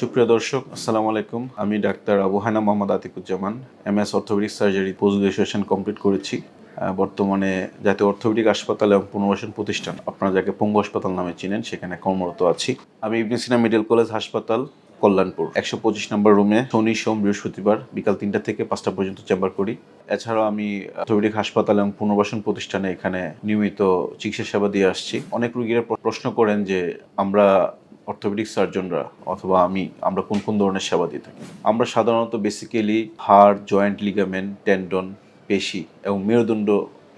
সুপ্রিয় দর্শক, আসসালামু আলাইকুম। আমি doctor Abu Hana Mohammad Atikuzzaman M S orthopaedic surgery post graduation complete করেছি। বর্তমানে জাতীয় অর্থোপেডিক হাসপাতাল এবং পুনর্বাসন প্রতিষ্ঠান, আপনারা যাকে পঙ্গু হাসপাতাল নামে চিনেন, সেখানে কর্মরত আছি। আমি ইবনে সিনা মেডিকেল কলেজ হাসপাতাল, কল্যাণপুর। একশো পঁচিশ নম্বর রুমে শনি, সোম, বৃহস্পতিবার বিকাল তিনটা থেকে পাঁচটা পর্যন্ত চেম্বার করি। এছাড়াও আমি অর্থোপেডিক হাসপাতাল এবং পুনর্বাসন প্রতিষ্ঠানে এখানে নিয়মিত চিকিৎসা সেবা দিয়ে আসছি। অনেক রুগীরা প্রশ্ন করেন যে, আমরা অর্থোপেডিক সার্জনরা অথবা আমি, আমরা কোন কোন ধরনের সেবা দিয়ে থাকি? আমরা সাধারণত বেসিক্যালি হাড় জয়েন্ট লিগামেন্ট টেন্ডন পেশি এবং মেরুদণ্ড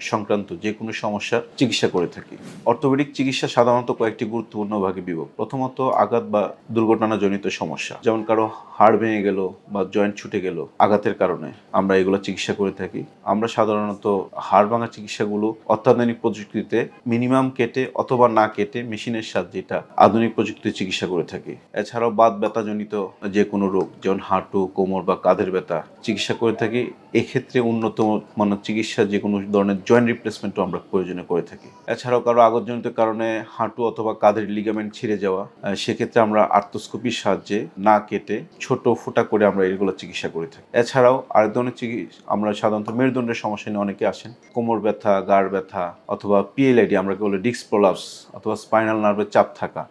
সংক্রান্ত যে কোনো সমস্যার চিকিৎসা করে থাকি। অর্থোপেডিক চিকিৎসা সাধারণত কয়েকটি গুরুত্বপূর্ণ ভাগে বিভক্ত। প্রথমত, আঘাত বা দুর্ঘটনাজনিত সমস্যা, যেমন কারও হাড় ভেঙে গেল বা জয়েন্ট ছুটে গেল, আঘাতের কারণে আমরা এগুলো চিকিৎসা করে থাকি। আমরা সাধারণত হাড় ভাঙা চিকিৎসাগুলো অত্যাধুনিক প্রযুক্তিতে মিনিমাম কেটে অথবা না কেটে মেশিনের সাহায্যে এটা আধুনিক প্রযুক্তিতে চিকিৎসা করে থাকি। এছাড়াও বাত ব্যথাজনিত যে কোনো রোগ, যেমন হাঁটু, কোমর বা কাঁধের ব্যথা, চিকিৎসা করে থাকি। এক্ষেত্রে উন্নত মানের চিকিৎসা যে কোনো ধরনের জয়েন্ট রিপ্লেসমেন্টও আমরা প্রয়োজনে করে থাকি। এছাড়াও কারও আগতজনিত কারণে হাঁটু অথবা কাঁধের লিগামেন্ট ছিঁড়ে যাওয়া সেক্ষেত্রে আমরা আর্থোস্কোপির সাহায্যে না কেটে ছোট ফুটা করে আমরা এগুলো চিকিৎসা করে থাকি। এছাড়াও আরেক ধরনের চিকিৎসা আমরা সাধারণত মেরুদণ্ডের সমস্যা নিয়ে অনেকে আসেন। কোমর ব্যথা গাড় ব্যথা অথবা পিএলআইডি আমরা বলি ডিস্ক প্রলাপস অথবা স্পাইনাল নার্ভের চাপ থাকা,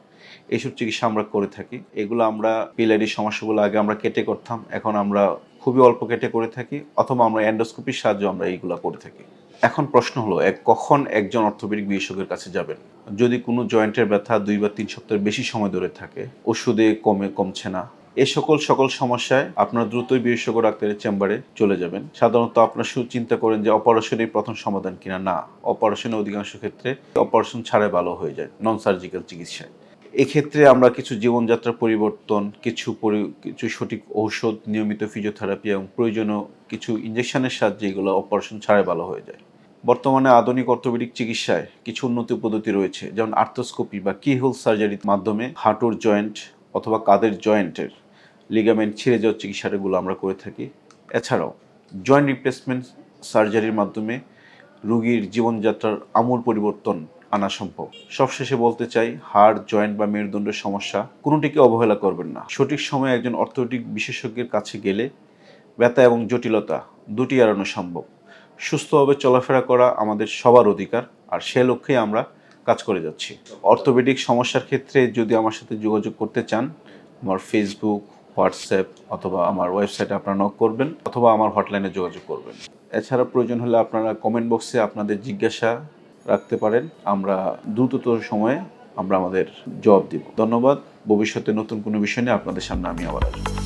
এইসব চিকিৎসা আমরা করে থাকি। এগুলো আমরা পিএলআইডির সমস্যাগুলো আগে আমরা কেটে করতাম, এখন আমরা খুবই অল্প কেটে করে থাকি, অথবা আমরা এন্ডোস্কোপির সাহায্যে আমরা এইগুলো করে থাকি। এখন প্রশ্ন হলো, এক কখন একজন অর্থোপেডিক বিশেষজ্ঞের কাছে যাবেন? যদি কোনো জয়েন্টের ব্যথা দুই বা তিন সপ্তাহের বেশি সময় ধরে থাকে, ওষুধে কমে কমছে না, এ সকল সকল সমস্যায় আপনার দ্রুতই বিশেষজ্ঞ ডাক্তারের চেম্বারে চলে যাবেন। সাধারণত আপনার শুধু চিন্তা করেন যে অপারেশনই প্রথম সমাধান কিনা। না অপারেশনে অধিকাংশ ক্ষেত্রে অপারেশন ছাড়াই ভালো হয়ে যায় নন সার্জিক্যাল চিকিৎসায়। এক্ষেত্রে আমরা কিছু জীবনযাত্রার পরিবর্তন, কিছু কিছু সঠিক ঔষধ, নিয়মিত ফিজিওথেরাপি এবং প্রয়োজনীয় কিছু ইঞ্জেকশনের সাহায্যে এগুলো অপারেশন ছাড়াই ভালো হয়ে যায়। বর্তমানে আধুনিক অর্থোপেডিক চিকিৎসায় কিছু উন্নতি পদ্ধতি রয়েছে, যেমন আর্থোস্কোপি বা কিহোল সার্জারির মাধ্যমে হাঁটুর জয়েন্ট অথবা কাদের জয়েন্টের লিগামেন্ট ছিঁড়ে যাওয়ার চিকিৎসাগুলো আমরা করে থাকি। এছাড়াও জয়েন্ট রিপ্লেসমেন্ট সার্জারির মাধ্যমে রোগীর জীবনযাত্রার আমূল পরিবর্তন আনা সম্ভব। সবশেষে বলতে চাই, হাড় জয়েন্ট বা মেরুদণ্ডের সমস্যা কোনোটিকে অবহেলা করবেন না। সঠিক সময়ে একজন অর্থোপেডিক বিশেষজ্ঞের কাছে গেলে ব্যথা এবং জটিলতা দুটি এড়ানো সম্ভব। সুস্থভাবে চলাফেরা করা আমাদের সবার অধিকার, আর সে লক্ষ্যে আমরা কাজ করে যাচ্ছি। অর্থোপেডিক সমস্যার ক্ষেত্রে যদি আমার সাথে যোগাযোগ করতে চান, আমার ফেসবুক হোয়াটসঅ্যাপ অথবা আমার ওয়েবসাইটে আপনারা নক করবেন, অথবা আমার হটলাইনে যোগাযোগ করবেন। এছাড়া প্রয়োজন হলে আপনারা কমেন্ট বক্সে আপনাদের জিজ্ঞাসা রাখতে পারেন। আমরা দ্রুততর সময়ে আমরা আমাদের জবাব দিব। ধন্যবাদ। ভবিষ্যতে নতুন কোনো বিষয় নিয়ে আপনাদের সামনে আমি আবার আসব।